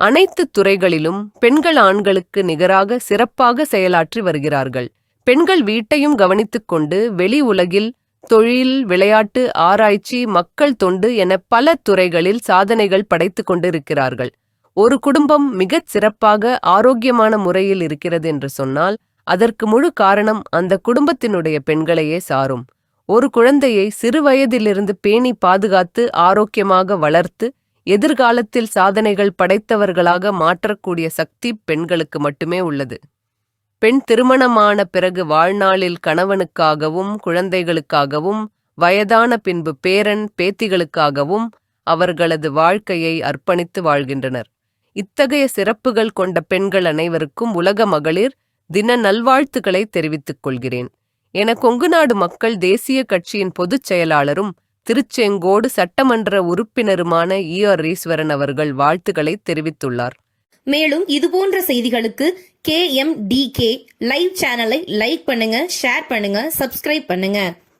அனைத்து துறைகளிலும் பெண்கள் ஆண்களுக்கு நிகராக சிறப்பாக செயலாற்றி வருகிறார்கள். பெண்கள் வீட்டையும் கவனித்துக் கொண்டு வெளி உலகில் தொழில் விளையாட்டு ஆராய்ச்சி மக்கள் தொண்டு என பல துறைகளில் சாதனைகள் படைத்துக் கொண்டிருக்கிறார்கள். ஒரு குடும்பம் மிகச் சிறப்பாக ஆரோக்கியமான முறையில் இருக்கிறது என்று சொன்னால் அதற்கு முழு காரணம் அந்த குடும்பத்தினுடைய பெண்களையே சாரும். ஒரு குழந்தையை சிறு வயதிலிருந்து பேணி பாதுகாத்து ஆரோக்கியமாக வளர்த்து எதிர்காலத்தில் சாதனைகள் படைத்தவர்களாக மாற்றக்கூடிய சக்தி பெண்களுக்கு மட்டுமே உள்ளது. பெண் திருமணமான பிறகு வாழ்நாளில் கணவனுக்காகவும் குழந்தைகளுக்காகவும் வயதான பின்பு பேரன் பேத்திகளுக்காகவும் அவர்களது வாழ்க்கையை அர்ப்பணித்து வாழ்கின்றனர். இத்தகைய சிறப்புகள் கொண்ட பெண்கள் அனைவருக்கும் உலக மகளிர் தின நல்வாழ்த்துக்களை தெரிவித்துக் கொள்கிறேன். என கொங்குநாடு மக்கள் தேசிய கட்சியின் பொதுச் செயலாளரும் திருச்செங்கோடு சட்டமன்ற உறுப்பினருமான ஈஆர் ஈஸ்வரன் அவர்கள் வாழ்த்துக்களை தெரிவித்துள்ளார். மேலும் இதுபோன்ற செய்திகளுக்கு K M D K live சேனலை லைக் பண்ணுங்க ஷேர் பண்ணுங்க சப்ஸ்கிரைப் பண்ணுங்க.